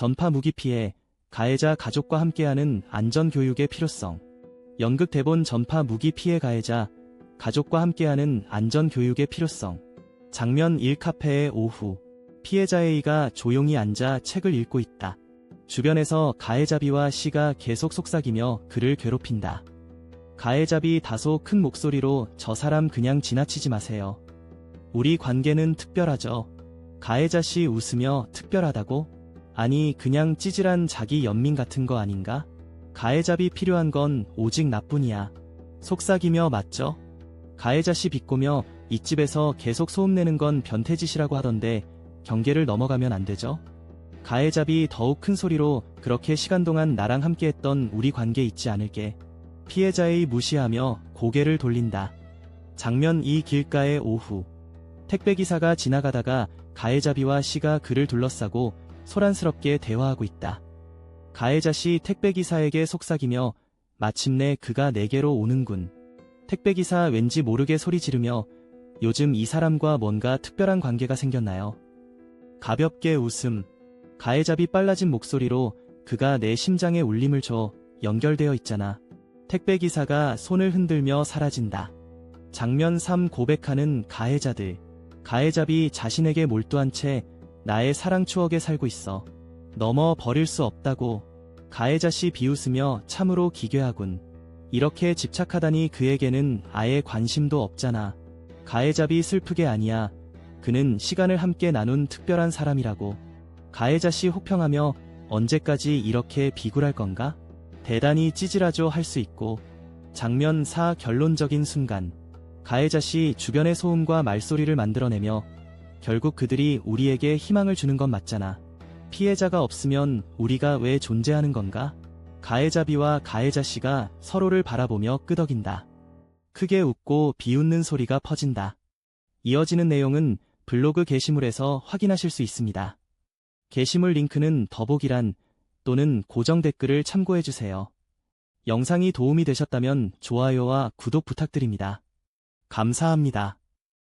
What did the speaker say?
전파 무기 피해, 가해자 가족과 함께하는 안전교육의 필요성. 연극 대본 전파 무기 피해 가해자, 가족과 함께하는 안전교육의 필요성. 장면 1 카페의 오후. 피해자 A가 조용히 앉아 책을 읽고 있다. 주변에서 가해자 B와 C가 계속 속삭이며 그를 괴롭힌다. 가해자 B 다소 큰 목소리로 저 사람 그냥 지나치지 마세요. 우리 관계는 특별하죠. 가해자 C 웃으며 특별하다고? 아니 그냥 찌질한 자기 연민 같은 거 아닌가? 가해자 B 필요한 건 오직 나뿐이야. 속삭이며 맞죠? 가해자 C 비꼬며 이 집에서 계속 소음내는 건 변태짓이라고 하던데 경계를 넘어가면 안 되죠? 가해자비 더욱 큰 소리로 그렇게 시간 동안 나랑 함께했던 우리 관계 잊지 않을게. 피해자의 무시하며 고개를 돌린다. 장면 이 길가의 오후. 택배기사가 지나가다가 가해자비와 씨가 그를 둘러싸고 소란스럽게 대화하고 있다. 가해자 씨 택배기사에게 속삭이며 마침내 그가 내게로 오는군. 택배기사 왠지 모르게 소리 지르며 요즘 이 사람과 뭔가 특별한 관계가 생겼나요? 가볍게 웃음. 가해잡이 빨라진 목소리로 그가 내 심장에 울림을 줘 연결되어 있잖아. 택배기사가 손을 흔들며 사라진다. 장면 3 고백하는 가해자들. 가해잡이 자신에게 몰두한 채 나의 사랑 추억에 살고 있어. 넘어 버릴 수 없다고. 가해자 씨 비웃으며 참으로 기괴하군. 이렇게 집착하다니 그에게는 아예 관심도 없잖아. 가해잡이 슬프게 아니야. 그는 시간을 함께 나눈 특별한 사람이라고. 가해자씨 혹평하며 언제까지 이렇게 비굴할 건가? 대단히 찌질하죠 할 수 있고. 장면 4 결론적인 순간. 가해자 씨 주변의 소음과 말소리를 만들어내며 결국 그들이 우리에게 희망을 주는 건 맞잖아. 피해자가 없으면 우리가 왜 존재하는 건가? 가해자 B와 가해자 C가 서로를 바라보며 끄덕인다. 크게 웃고 비웃는 소리가 퍼진다. 이어지는 내용은 블로그 게시물에서 확인하실 수 있습니다. 게시물 링크는 더보기란 또는 고정 댓글을 참고해주세요. 영상이 도움이 되셨다면 좋아요와 구독 부탁드립니다. 감사합니다.